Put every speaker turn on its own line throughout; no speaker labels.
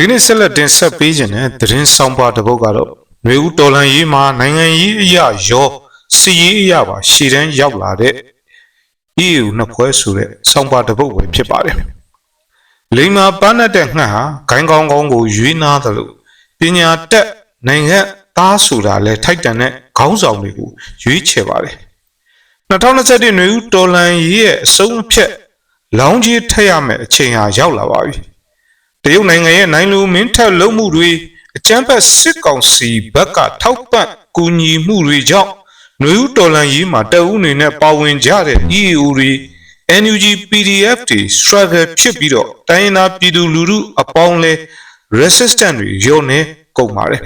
ဒီနေ့ဆက်လက်တင်ဆက်ပေးခြင်းနဲ့သတင်းဆောင်ပါတစ်ပုဒ်ကတော့နှွေဦးတော်လှန်ရေးမှာနိုင်ငံရေးအရာရောစီရေးအရာပါရှေ့တန်းရောက်လာတဲ့ EU နှစ်ဖွဲ့ဆိုတဲ့ဆောင်ပါတစ်ပုဒ်ပဲဖြစ်ပါတယ်။လိမ္မာပန်းတဲ့ငှက်ဟာဂိုင်းကောင်းကောင်းကိုရွေးနာသလိုပညာတက်နိုင်ငံသားဆိုတာလဲထိုက်တန်တဲ့ခေါင်းဆောင်တွေကိုရွေးချယ်ပါတယ်။2021နှွေဦးတော်လှန်ရေးရဲ့အဆုံးအဖြတ်လောင်းကြီးထက်ရမယ့်အချိန်ဟာရောက်လာပါပြီ။ ရုတ်နိုင်ငံရဲ့နိုင်လူမင်းထက်လုံမှုတွေအကြမ်းဖက်စစ်ကောင်စီဘက်ကထောက်ပံ့ကူညီမှုတွေကြောင့်ຫນွေဦးတော်လန်ရေးမှာတအုပ်အနေနဲ့ပါဝင်ကြတဲ့ EU တွေ NUG PDF တွေ struggle ဖြစ်ပြီးတော့တိုင်းရင်းသားပြည်သူလူထုအပေါင်းလဲ resistant တွေရုံနေကုန်ပါတယ်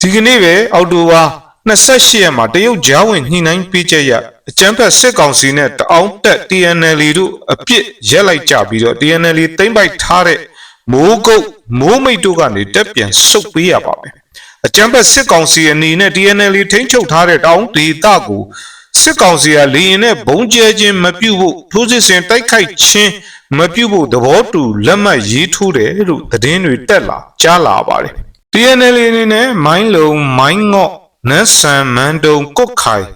ဒီကနေ့ပဲအောက်တိုဘာ28ရက်မှာတရုတ်ဂျားဝင်ညှိနှိုင်းပေးချက်ရအကြမ်းဖက်စစ်ကောင်စီနဲ့တအောင်းတက် TNL တို့အပြစ်ရက်လိုက်ကြပြီးတော့ TNL သိမ့်ပိုက်ထားတဲ့ မိုးကုတ်မိုးမိတ်တို့ကနေတက်ပြန်ဆုတ်ပေးရပါမယ်အကြံဖက်စစ်ကောင်စီအနေနဲ့ TNL ထိန်းချုပ်ထားတဲ့တောင်ဒေသကိုစစ်ကောင်စီကလေရင်နဲ့ဘုံကျဲခြင်းမပြုတ်ဖို့ထိုးစစ်ဆင်တိုက်ခိုက်ခြင်းမပြုတ်ဖို့သဘောတူလက်မှတ်ရေးထိုးတယ်လို့သတင်းတွေတက်လာကြားလာပါတယ် TNL အနေနဲ့မိုင်းလုံမိုင်းငေါ့နန်းဆန်မန်တုံကုတ်ခိုင်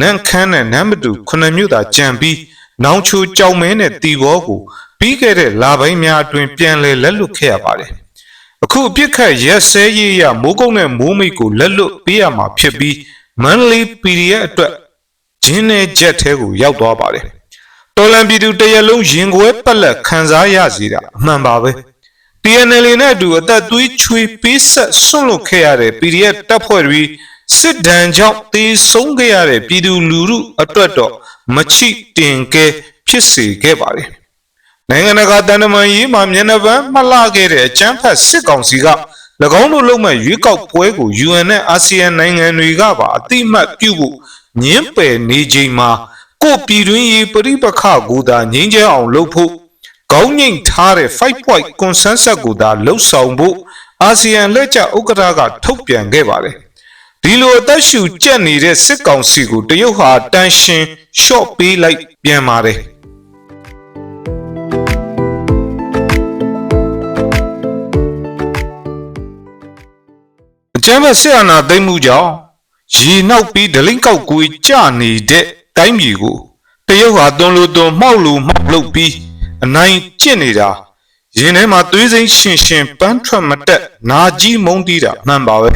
နန့်ခမ်းနဲ့နမ်းမတူခုနှစ်မြို့သာကြံပြီးနောင်ချိုကြောင်မဲနဲ့တီဘောကို ပြီးခဲ့တဲ့လပိုင်းများအတွင်းပြန်လည်လက်လွတ်ခဲ့ရပါတယ်။အခုအပြစ်ခတ်ရက်စဲရေးရမိုးကုတ်နဲ့မိုးမိတ်ကိုလက်လွတ်ပေးရမှာဖြစ်ပြီးမန္တလေး PDF အတွက်ဂျင်းနဲ့ဂျက်ထဲကိုရောက်သွားပါတယ်။တော်လန်ပြည်သူတရက်လုံးရင်ခွဲပက်လက်ခံစားရစီတာအမှန်ပါပဲ။ TNL နဲ့အတူအသက်သွေးချွေးပေးဆက်ဆွန့်လွတ်ခဲ့ရတဲ့ PDF တပ်ဖွဲ့တွေစစ်ဒဏ်ကြောင့်တေဆုံးခဲ့ရတဲ့ပြည်သူလူထုအတွက်တော့မချိတင်ကဲဖြစ်စေခဲ့ပါတယ်။ နိုင်ငံတကာတန်တမာရေးမှာမျက်နှာပန်းမှလှခဲ့တဲ့အကြမ်းဖက်စစ်ကောင်စီက၎င်းတို့လုံးမဲ့ရွေးကောက်ပွဲကို UN နဲ့အာဆီယံနိုင်ငံတွေကပါအတိမတ်ပြုဖို့ညှင်းပယ်နေချိန်မှာကိုယ့်ပြည်တွင်းရေးပြိပခကိုသာငြိမ်းချမ်းအောင်လုပ်ဖို့ကောင်းငိမ့်ထားတဲ့ fight point consensus ကိုသာလှုပ်ဆောင်ဖို့အာဆီယံလက်ကျဥက္ကဋ္ဌကထုတ်ပြန်ခဲ့ပါတယ်ဒီလိုအသက်ရှူကျက်နေတဲ့စစ်ကောင်စီကိုတရုတ်ဟာတန်ရှင် short ပေးလိုက်ပြန်ပါတယ် ကျမ်းဖက်ဆရာနာသိမ့်မှုကြောင့်ရေနောက်ပြီးဒလိမ့်ကောက်ကွေးကြနေတဲ့တိုင်းပြည်ကိုတရုတ်ဟာတွန်းလို့တွန်းမှောက်လို့မှောက်လို့ပြီးအနိုင်ကျင့်နေတာရင်ထဲမှာသွေးစိမ့်ရှင်ရှင်ပန်းထွက်မတက်နာကြီးမုန်းတီးတာမှန်ပါပဲ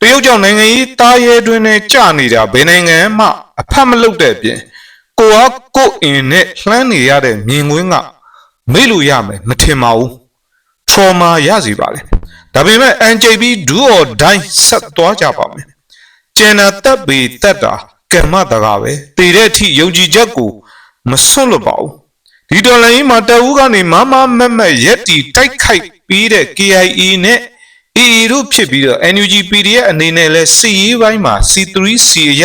တရုတ်ကြောင့်နိုင်ငံရေးတားရဲတွင်နဲ့ကြနေတာဘယ်နိုင်ငံမှအဖတ်မလုပ်တဲ့အပြင်ကိုအားကိုအင်နဲ့လှမ်းနေရတဲ့မြင်ကွင်းကမေ့လို့ရမယ်မထင်ပါဘူး trauma ရစီပါလေ ဒါပေမဲ့ NJB do or die ဆက်သွားကြပါမယ်ကျန်တာတပ်ပေတက်တာကမ္မတကားပဲတည်တဲ့အထိယုံကြည်ချက်ကိုမဆွတ်လွတ်ပါဘူးဒီတော်လိုင်းမှာတအူးကနေမမမက်မက်ရက်တီတိုက်ခိုက်ပြီးတဲ့ KIA နဲ့ AA တို့ဖြစ်ပြီးတော့ NUG PDF အနေနဲ့လဲစီရေးပိုင်းမှာ C3C ရ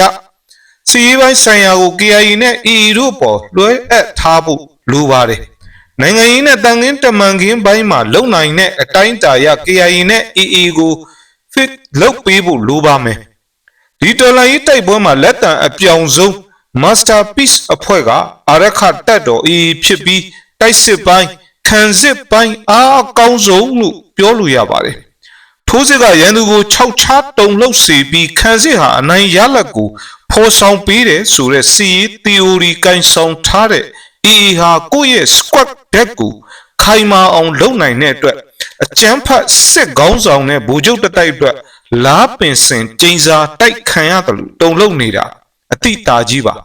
စီရေးပိုင်းဆိုင်ရာကို KIA နဲ့ AA တို့ပေါ်လွှဲအပ်ထားဖို့လိုပါတယ် နိုင်ငံရေးနဲ့တန်ခင်းတမန်ခင်းဘိုင်းမှာလုံနိုင်တဲ့အတိုင်းတာရ KIA နဲ့ AA ကို fit လုပ်ပေးဖို့လိုပါမယ်ဒီတော်လိုင်းရေးတိုက်ပွဲမှာလက်တံအပြောင်ဆုံး masterpiece အဖွဲ့ကအာရခတက်တော် AA ဖြစ်ပြီးတိုက်စစ်ပိုင်းခံစစ်ပိုင်းအားအကောင်းဆုံးလို့ပြောလို့ရပါတယ်ထိုးစစ်ကရန်သူကို6ချတုံလှုပ်စေပြီးခံစစ်ဟာအနိုင်ရလက်ကိုဖော်ဆောင်ပေးတယ်ဆိုတဲ့စီရေး theory ကိုင်ဆောင်ထားတဲ့ AA ဟာကိုယ့်ရဲ့ squad back ကိုခိုင်မာအောင်လုပ်နိုင်တဲ့အတွက်အကျန်းဖတ်စစ်ကောင်းဆောင်တဲ့ဗိုလ်ချုပ်တစ်တိုက်အတွက်လားပင်စင်ကျင်းစာတိုက်ခံရတယ်လို့တုံလုံနေတာအတိတာကြီးပါ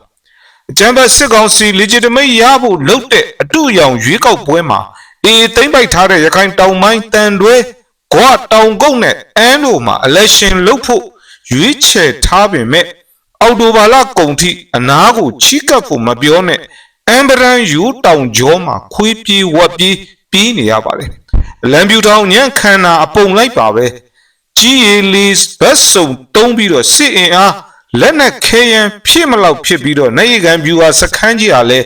အကျန်းဖတ်စစ်ကောင်စီ legitimate ရဖို့လုပ်တဲ့အတူရောင်ရွေးကောက်ပွဲမှာအေးသိမ့်ပိုက်ထားတဲ့ရခိုင်တောင်ပိုင်းတန်တွဲကွာတောင်ကုန်းနဲ့အန်းတို့မှာ election လုပ်ဖို့ရွေးချယ်ထားပေမဲ့အော်တိုဘာလကုန်ထိအနားကိုချီးကပ်ဖို့မပြောနဲ့ အမ်ဘရန်ယူတောင်ကျောမှာခွေးပြေးဝက်ပြေးပြေးနေရပါတယ်လံပြူထောင်ညံ့ခန္ဓာအပုံလိုက်ပါပဲကြီးရီလီစ်ဘတ်စုံတုံးပြီးတော့စစ်အင်အားလက်နက်ခဲယံဖြစ်မလောက်ဖြစ်ပြီးတော့နိုင်ရကန်ပြူဟာစခန်းကြီးဟာလဲ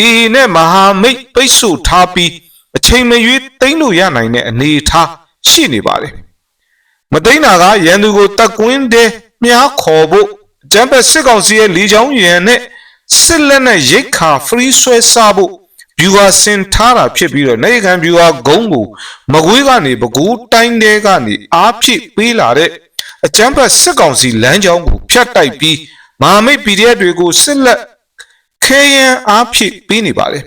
အီနဲ့မဟာမိတ်ပိတ်ဆို့ထားပြီးအချိန်မရွေးတိမ့်လို့ရနိုင်တဲ့အနေအထားရှိနေပါတယ်မသိန်းတာကရန်သူကိုတက်ကွင်းတဲ့မြားခေါ်ဖို့ဂျမ်ဘတ်စစ်ကောင်စီရဲ့လီချောင်းရန်နဲ့ စစ်လက်နဲ့ရိတ်ခါ free ဆွဲစားဖို့ဗျူဟာဆင်ထားတာဖြစ်ပြီးတော့နိုင်ငံဗျူဟာဂုံးကိုမကွေးကနေပကူတိုင်းတဲကနေအားဖြည့်ပေးလာတဲ့အကြမ်းဖက်စစ်ကောင်စီလမ်းကြောင်းကိုဖျက်တိုက်ပြီးမဟာမိတ် PDF တွေကိုစစ်လက်ခဲယမ်းအားဖြည့်ပေးနေပါတယ်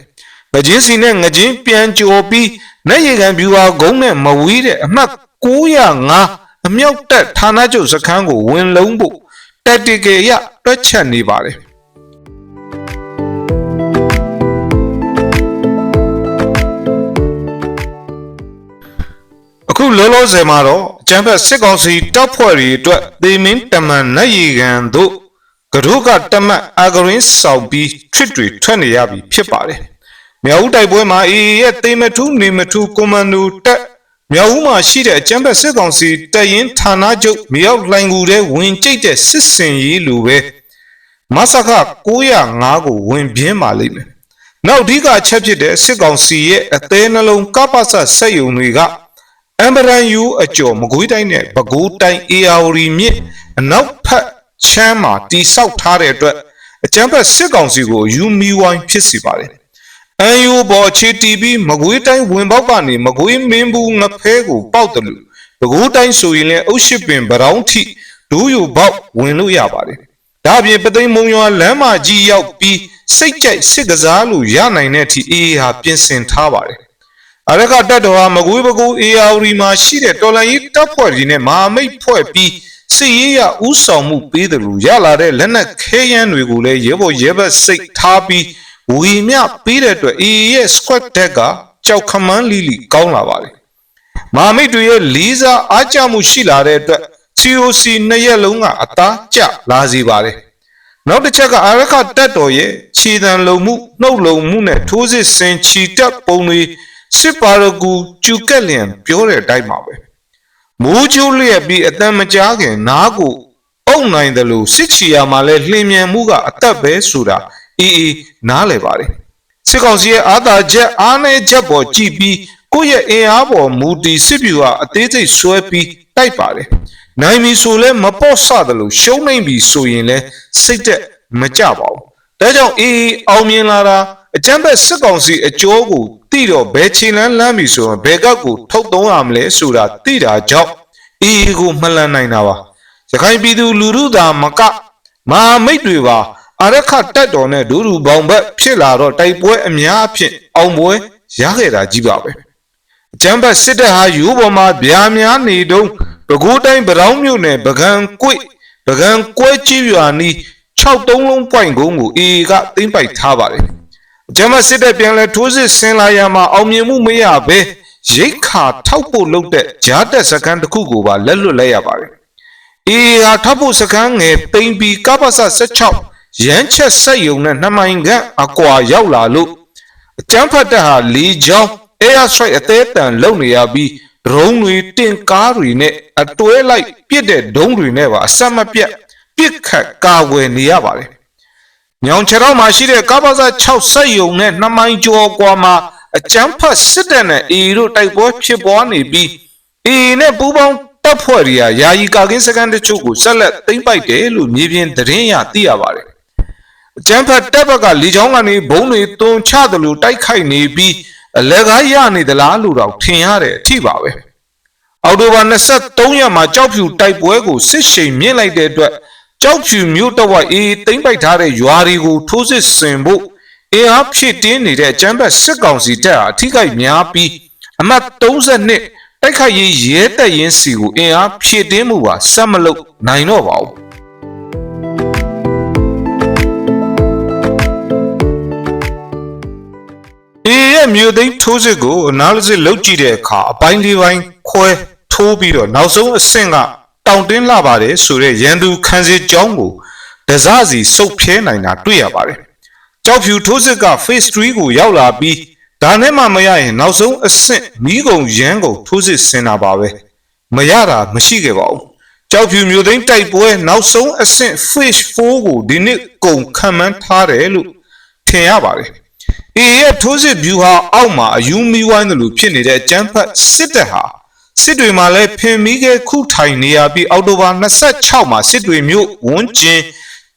ငချင်းစီနဲ့ငချင်းပြန်ကြော်ပြီးနိုင်ငံဗျူဟာဂုံးနဲ့မဝေးတဲ့အမှတ်905အမြောက်တက်ဌာနချုပ်စခန်းကိုဝင်လုံးဖို့တက်တီကယ်ရတွက်ချက်နေပါတယ် လောလောဆယ်မှာတော့အကျန်းဖက်စစ်ကောင်စီတပ်ဖွဲ့တွေအတွက်သေမင်းတမန်နတ်ရီကန်တို့ကရုကတမတ်အာဂရင်းဆောင်ပြီးထစ်တွေထွက်နေရပြီဖြစ်ပါတယ်။မြောက်ဦးတိုက်ပွဲမှာအေအေရဲ့သေမထူးနေမထူးကွန်မန်ဒိုတပ်မြောက်ဦးမှာရှိတဲ့အကျန်းဖက်စစ်ကောင်စီတပ်ရင်းဌာနချုပ်မြောက်လိုင်ကူတဲ့ဝင်ကျိတ်တဲ့စစ်စင်ရေးလိုပဲမဆခ905ကိုဝင်ပြင်းပါလိမ့်မယ်။နောက်အဓိကအချက်ဖြစ်တဲ့စစ်ကောင်စီရဲ့အသေးနှလုံးကပ္ပစစက်ယုံတွေက အမ်ဘရန်ယူအကျော်မကွေးတိုင်းနဲ့ပဲခူးတိုင်းအေယာဝတီမြစ်အနောက်ဖက်ချမ်းမှာတိဆောက်ထားတဲ့အတွက်အကျန်းဖက်စစ်ကောင်စီကိုယူမီဝိုင်းဖြစ်စီပါတယ်။အန်ယူဘော်ချီတီဗီမကွေးတိုင်းဝင်ပေါက်ကနေမကွေးမင်းဘူးငဖဲကိုပေါက်တယ်လို့ပဲခူးတိုင်းဆိုရင်လည်းအုတ်ရှိပင်ဗရောင်းထိဒူးယူပေါက်ဝင်လို့ရပါတယ်။ဒါအပြင်ပသိမ်မုံရွာလမ်းမကြီးရောက်ပြီးစိတ်ကြိုက်စစ်ကစားလို့ရနိုင်တဲ့အထိအေးအေးဟာပြင်ဆင်ထားပါတယ်။ အရကတက်တော်ဟာမကွေးပကူအေယာဝတီမှာရှိတဲ့တော်လန်ရေးတပ်ဖွဲ့ကြီးနဲ့မဟာမိတ်ဖွဲ့ပြီးစစ်ရေးရဥဆောင်မှုပေးတယ်လို့ရလာတဲ့လက်နက်ခဲယမ်းတွေကိုလည်းရဲဘော်ရဲဘက်စိတ်ထားပြီးဝီမြပေးတဲ့အတွက်အေရဲ့ squad deck ကကြောက်ခမန်းလီလီကောင်းလာပါလေမဟာမိတ်တွေရဲ့လေးစားအားကြမှုရှိလာတဲ့အတွက် COC နှစ်ရက်လုံးကအသားကျလာစေပါတယ်နောက်တစ်ချက်ကအာရခတက်တော်ရဲ့ခြေတံလုံမှုနှုတ်လုံမှုနဲ့ထိုးစစ်ဆင်ချီတက်ပုံတွေ စစ်ပါရဂူကျူကက်လျံပြောတဲ့အတိုင်းပါပဲမိုးချိုးလျက်ပြီးအတန်မကြားခင်နားကိုအုံနိုင်တယ်လို့စစ်ချီယာမှာလဲလှင်မြန်မှုကအသက်ပဲဆိုတာအေးအေးနားလည်ပါတယ်စစ်ကောင်စီရဲ့အာသာချက်အားနည်းချက်ပေါ်ကြည့်ပြီးကိုယ့်ရဲ့အင်အားပေါ်မူတည်စစ်ဗျူဟာအသေးစိတ်ဆွဲပြီးတိုက်ပါတယ်နိုင်ပြီဆိုလဲမပေါ့ဆတယ်လို့ရှုံးနိုင်ပြီဆိုရင်လဲစိတ်သက်မကြပါဘူးဒါကြောင့်အေးအေးအောင်မြင်လာတာ အကြမ်းဖက်စစ်ကောင်စီအကျိုးကိုတိတော့ဘယ်ခြေလန်းလမ်းပြီဆိုရင်ဘယ်ကပ်ကိုထုတ်သုံးရမလဲဆိုတာတိတာကြောင့်အေးအေးကိုမှတ်လန်းနိုင်တာပါရခိုင်ပြည်သူလူထုသာမကမဟာမိတ်တွေပါအရခတက်တော်နဲ့ဒူဒူဘောင်ဘက်ဖြစ်လာတော့တိုက်ပွဲအများအဖြစ်အောင်ပွဲရခဲ့တာကြီးပါပဲအကြမ်းဖက်စစ်တပ်ဟာယူပေါ်မှာဗျာများနေတုံးပဲခူးတိုင်းဗရောင်းမြို့နယ်ပကံကွိပကံကွဲကြီးရွာနီး6တုံးလုံးပွိုင်ကုန်းကိုအေအေကသိမ့်ပိုက်ထားပါတယ် အကြမ်းဖက်စစ်တပ်ပြန်လဲထိုးစစ်ဆင်လာရမှာအောင်မြင်မှုမရဘဲရိတ်ခါထောက်ဖို့လုပ်တဲ့ဂျားတက်စကန်တစ်ခုကိုပါလက်လွတ်လိုက်ရပါတယ်အေအေဟာထောက်ဖို့စကန်ငယ်ပိန်ပီကပ္ပစ16ရမ်းချက်ဆက်ယုံနဲ့နှမိုင်ခန့်အကွာရောက်လာလို့အကြမ်းဖက်တပ်ဟာလီချောင်း air strike အသေးတန်လုံနေရပြီးဒရုန်းတွေတင်ကားတွေနဲ့အတွဲလိုက်ပြစ်တဲ့ဒုံးတွေနဲ့ပါအဆက်မပြတ်ပစ်ခတ်ကာဝယ်နေရပါတယ်။ ညောင်ချေတော့မှာရှိတဲ့ကားပါစာ6ဆက်ယုံနဲ့နှမိုင်ကျော်ကွာမှာအကြမ်းဖက်စစ်တပ်နဲ့အေတို့တိုက်ပွဲဖြစ်ပွားနေပြီးအေနဲ့ပူးပေါင်းတပ်ဖွဲ့တွေကယာယီကာကင်းစကန်တချို့ကိုဆက်လက်သိမ်းပိုက်တယ်လို့မြေပြင်သတင်းရသိရပါတယ်။အကြမ်းဖက်တပ်ဘက်ကလေချောင်းကနေဘုံတွေတွန်ချတယ်လို့တိုက်ခိုက်နေပြီးအလဲကားရနေသလားလို့တော့ထင်ရတဲ့အထိပါပဲ။အော်တိုဘာ23ရက်မှာကြောက်ဖြူတိုက်ပွဲကိုစစ်ရှိန်မြင့်လိုက်တဲ့အတွက် ကြောက်ဖြူမြို့တဝိုက်အေးသိမ့်ပိုက်ထားတဲ့ရွာတွေကိုထိုးစစ်ဆင်ဖို့အင်အားဖြည့်တင်းနေတဲ့အကြမ်းဖက်စစ်ကောင်စီတပ်ဟာအထိကိများပြီးအမှတ်32တိုက်ခိုက်ရေးရဲတပ်ရင်းစီကိုအင်အားဖြည့်တင်းမှုပါဆက်မလုပ်နိုင်တော့ပါဘူးအေးရဲ့မြို့သိမ်းထိုးစစ်ကို analysis လုပ်ကြည့်တဲ့အခါအပိုင်းလေးပိုင်းခွဲထိုးပြီးတော့နောက်ဆုံးအဆင့်က တောင်တင်းလာပါတယ်ဆိုတဲ့ရန်သူခန်းစစ်ကြောင်းကိုဒဇစီစုပ်ဖြဲနိုင်တာတွေ့ရပါတယ်။ကြောက်ဖြူထိုးစစ်က phase 3ကိုရောက်လာပြီးဒါနဲ့မှမရရင်နောက်ဆုံးအဆင့်မိကုံရန်ကုန်ထိုးစစ်ဆင်တာပါပဲ။မရတာမရှိခဲ့ပါဘူး။ကြောက်ဖြူမျိုးသိန်းတိုက်ပွဲနောက်ဆုံးအဆင့် phase 4ကိုဒီနှစ်ကုန်ခံမှန်းထားတယ်လို့ထင်ရပါတယ်။ AA ရဲ့ထိုးစစ်ဗျူဟာအောက်မှာအယူမီဝိုင်းတယ်လို့ဖြစ်နေတဲ့အကြမ်းဖက်စစ်တပ်ဟာ စစ်တွေမှာလည်းဖင်မီးကခုထိုင်နေရပြီးအောက်တိုဘာ26မှာစစ်တွေမြို့ဝန်းကျင်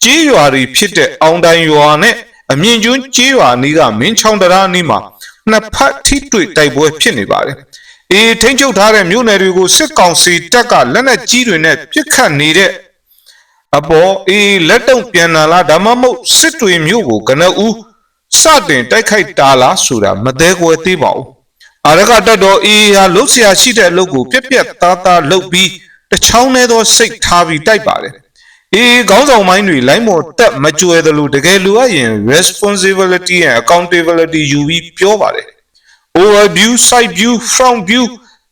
ကြေးရွာတွေဖြစ်တဲ့အောင်တိုင်ရွာနဲ့အမြင့်ကျွန်းကျေးရွာနီးကမင်းချောင်းတရားနီးမှာနှစ်ဖက်ထိတွေ့တိုက်ပွဲဖြစ်နေပါတယ်။အေးထိန်းချုပ်ထားတဲ့မြို့နယ်တွေကိုစစ်ကောင်စီတပ်ကလက်နက်ကြီးတွေနဲ့ပစ်ခတ်နေတဲ့အပေါ်အေးလက်တုံပြန်လာလားဒါမှမဟုတ်စစ်တွေမြို့ကိုကနဦးစတင်တိုက်ခိုက်တာလားဆိုတာမသေးကွယ်သေးပါဘူး။ အာရကတက်တော်အေးဟာလှုပ်ရှားရှိတဲ့အလုပ်ကိုပြက်ပြက်သားသားလုပ်ပြီးတစ်ချောင်းနဲ့သောစိတ်ထားပြီးတိုက်ပါတယ်။အေးခေါင်းဆောင်မိုင်းတွေလိုင်းမော်တက်မကြွယ်သလိုတကယ်လိုအပ်ရင် responsibility and accountability ယူပြီးပြောပါတယ်။ overview side view front view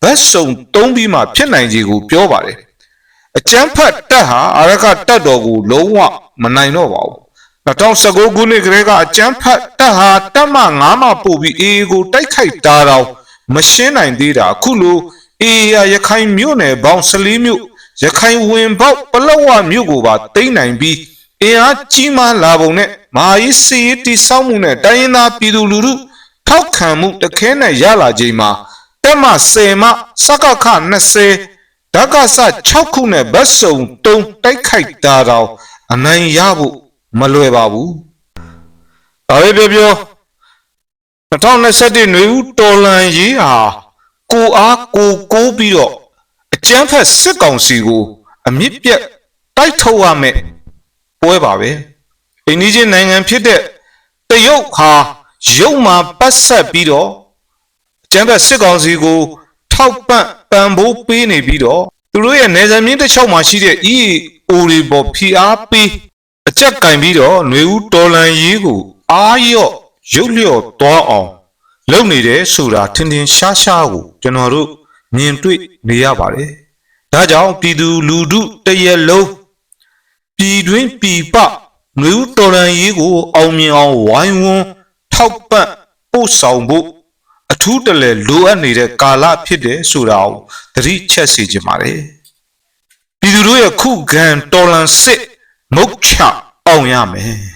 ဘက်စုံတုံးပြီးမှဖြစ်နိုင်ခြေကိုပြောပါတယ်။အကျန်းဖတ်တက်ဟာအာရကတက်တော်ကိုလုံးဝမနိုင်တော့ပါဘူး။2019ခုနှစ်ကလေးကအကျန်းဖတ်တက်ဟာတက်မ9မှပို့ပြီးအေးကိုတိုက်ခိုက်တာတော့ မရှင်းနိုင်သေးတာအခုလိုအေးရရခိုင်မြို့နယ်ပေါင်း14မြို့ရခိုင်ဝင်ပေါက်ပလောဝမြို့ကိုပါတိမ့်နိုင်ပြီးအင်အားကြီးမားလာပုံနဲ့မာရေးစီရေးတိစောက်မှုနဲ့တိုင်းရင်းသားပြည်သူလူထုထောက်ခံမှုတခဲနဲ့ရလာချိန်မှာတက်မ10မှစကခ20ဓကစ6ခုနဲ့ဗတ်စုံတုံးတိုက်ခိုက်တာတော့အနိုင်ရဖို့မလွယ်ပါဘူး။ဒါပဲပြောပြော 2021နွေဦးတော်လန်ရေးဟာကိုအားကိုကိုးပြီးတော့အကျန်းဖက်စစ်ကောင်စီကိုအမြင့်ပြတ်တိုက်ထုတ်ရမယ်ပွဲပါပဲ။အိန္ဒိချင်းနိုင်ငံဖြစ်တဲ့တရုတ်ဟာရုပ်မှာပတ်ဆက်ပြီးတော့အကျန်းဖက်စစ်ကောင်စီကို ထောက်ပံ့ပံ့ပိုးပေးနေပြီးတော့သူတို့ရဲ့နေဇာမြင့်တစ်ချောင်းမှာရှိတဲ့ EAO တွေပေါ်ဖိအားပေးအကြက်ကင်ပြီးတော့ຫນွေဦးတော်လန်ရေးကို အားရော့ ရုပ်လျော့သွားအောင်လုပ်နေတယ်ဆိုတာထင်ထင်ရှားရှားကိုကျွန်တော်တို့မြင်တွေ့နေရပါတယ်။ဒါကြောင့်ပြည်သူလူထုတရက်လုံးပြည်တွင်းပြည်ပຫນွေဦးတော်လန်ရေးကို အောင်မြင်အောင်ဝိုင်းဝန်းထောက်ပံ့ပို့ဆောင်ဖို့အထူးတလဲလိုအပ်နေတဲ့ကာလဖြစ်တယ်ဆိုတာကိုသတိချက်စေချင်ပါတယ်။ပြည်သူတို့ရဲ့ခုခံတော်လန်စစ်မုတ်ချအောင်ရမယ်။